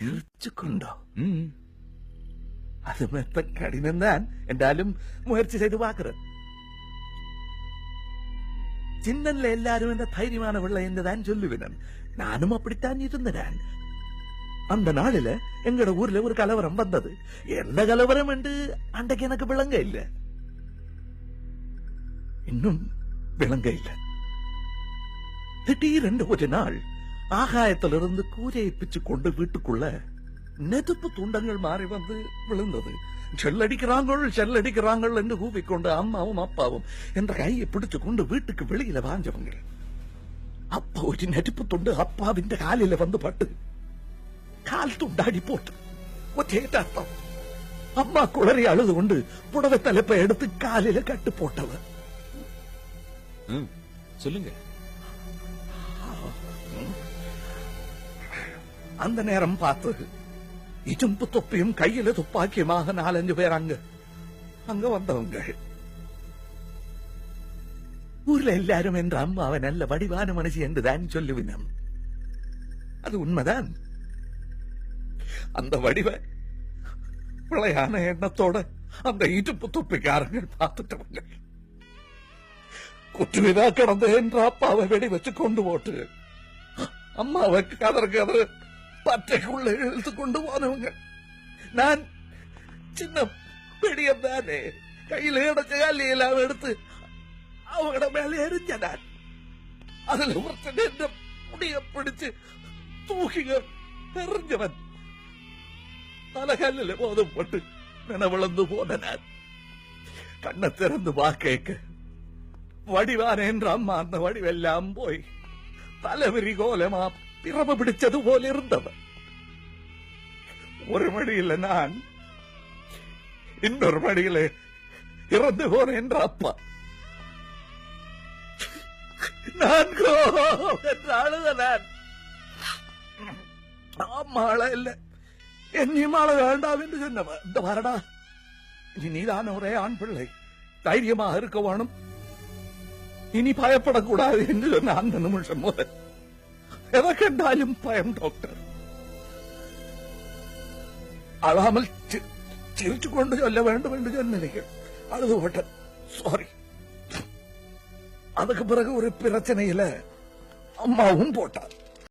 ചിരിച്ചുകൊണ്ടോ അത് വെപ്പൻ കഠിനം താൻ എന്തായാലും മുയற்சி ചെയ്ത് പാക്കുന്നത് சின்னன்ல எல்லாரும் இந்த தைரியமான பிள்ளை என்றுதான் சொல்லுவினன் நானும் அப்படித்தான் இருந்தேன் அந்த நாளில எங்கட ஊர்ல ஒரு கலவரம் வந்தது எந்த கலவரம் என்று அன்றைக்கு எனக்கு விளங்க இல்ல இன்னும் விளங்க இல்ல திடீரென்று ஒரு நாள் ஆகாயத்திலிருந்து கூரையை பிச்சு கொண்டு வீட்டுக்குள்ள நெருப்பு துண்டங்கள் மாறி வந்து விழுந்தது. செல்லடிக்கிறாங்கள் செல்லடிக்கிறாங்கள் என்று கூப்பிக்கொண்டு அம்மாவும் அப்பாவும் என்ற கையை பிடிச்சு கொண்டு வீட்டுக்கு வெளியில வாஞ்சவங்க. அப்ப ஒரு நெருப்பு துண்டு அப்பாவின் காலில வந்து பட்டு கால் துண்டாடி போட்டு. ஒற்றேட்ட அர்த்தம் அம்மா குளறி அழுது கொண்டு புடவை தலைப்பை எடுத்து காலில கட்டு போட்டவ. சொல்லுங்க. அந்த நேரம் பார்த்தது இஜும்பு தொப்பியும் கையில துப்பாக்கியுமாக நாலஞ்சு பேர் அங்க அங்க வந்தவங்க ஊர்ல எல்லாரும் என்ற அம்மாவை நல்ல வடிவான மனுஷி என்றுதான் சொல்லுவினம். அது உண்மைதான். அந்த வடிவ பிழையான எண்ணத்தோட அந்த இடுப்பு தொப்பிக்காரங்க பார்த்துட்டவங்க குற்றுவிதா கிடந்த என்ற அப்பாவை வெடி வச்சு கொண்டு போட்டு அம்மாவை கதறு கதறு பற்றைக்குள்ள இழுத்து கொண்டு போனவங்க நான் சின்ன பெடியம் தானே கையில இடச்ச காலி எல்லாம் எடுத்து அவங்கள மேல எரிஞ்ச நான் அதுல ஒருத்தன் என்ன முடிய பிடிச்சு தூக்கிங்க எறிஞ்சவன் தலைகல்லில் போதும் போட்டு நினைவிழந்து போன நான் கண்ணை திறந்து வா கேட்க வடிவான என்ற அம்மா அந்த வடிவெல்லாம் போய் தலைவிரி கோலமா பிரம பிடிச்சது போல இருந்தவன் ஒரு மடியில நான் இன்னொரு மடியில இறந்து போறேன் என்ற அப்பா. நான் என்று அழுத நான். ஆமா இல்ல. என்னையும் ஆள வேண்டாம் என்று சொன்னவன் இந்த வரடா இனி நீதான ஒரே ஆண் பிள்ளை. தைரியமாக இருக்க வேணும். இனி பயப்படக்கூடாது என்று சொன்ன அந்த நிமிஷம் முதல். எதற்கென்றாலும் பயம் டாக்டர் அழாமல் சி- சிரிச்சு கொண்டு சொல்ல வேண்டும் என்று சொன்னீர்கள் அழுது விட்டேன் சாரி அதுக்கு பிறகு ஒரு பிரச்சனையில அம்மாவும் போட்டார்